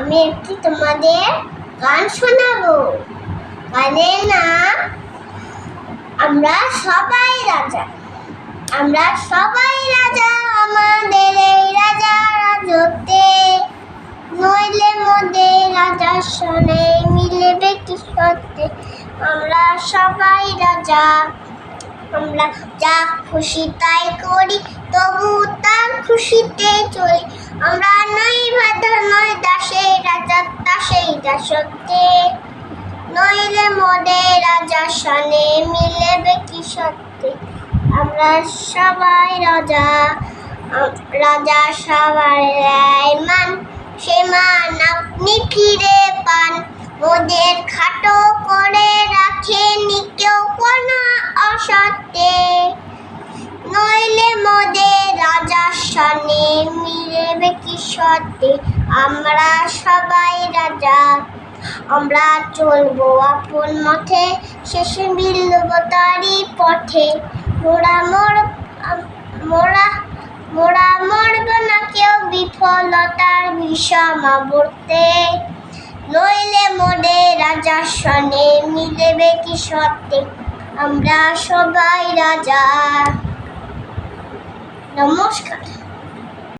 আমি একটি তোমাদের গান শোনাবো। গানের নাম, আমরা সবাই রাজা। আমরা সবাই রাজা, আমাদের এই রাজা রাজতে নইলে মোদের রাজার সনে মিলেবে কি সত্যি। আমরা সবাই রাজা। আমরা যা খুশি তাই করি, তবু তার খুশিতে চলি। আমরা নই বাধা দাসত্বে নইলে মোদের রাজা সনে মিলেবে কি সত্যি? আমরা সবাই রাজা রাজা সবার মান। সে মান আপনি ফিরে পান? মোদের খাটো করে রাখেনি কেউ কোনো অসত্যে। সনে মিলেবে কি সত্যি আমরা সবাই রাজা। আমরা চলবো আপন মতে শেষে মিলব তারই পথে। মোরা মোর, মোরা মোরা মরব না কেউ বিফলতার বিষম আবর্তে। নইলে মোদে রাজা সনে মিলেবে কি সত্যি আমরা সবাই রাজা। নমস্কার।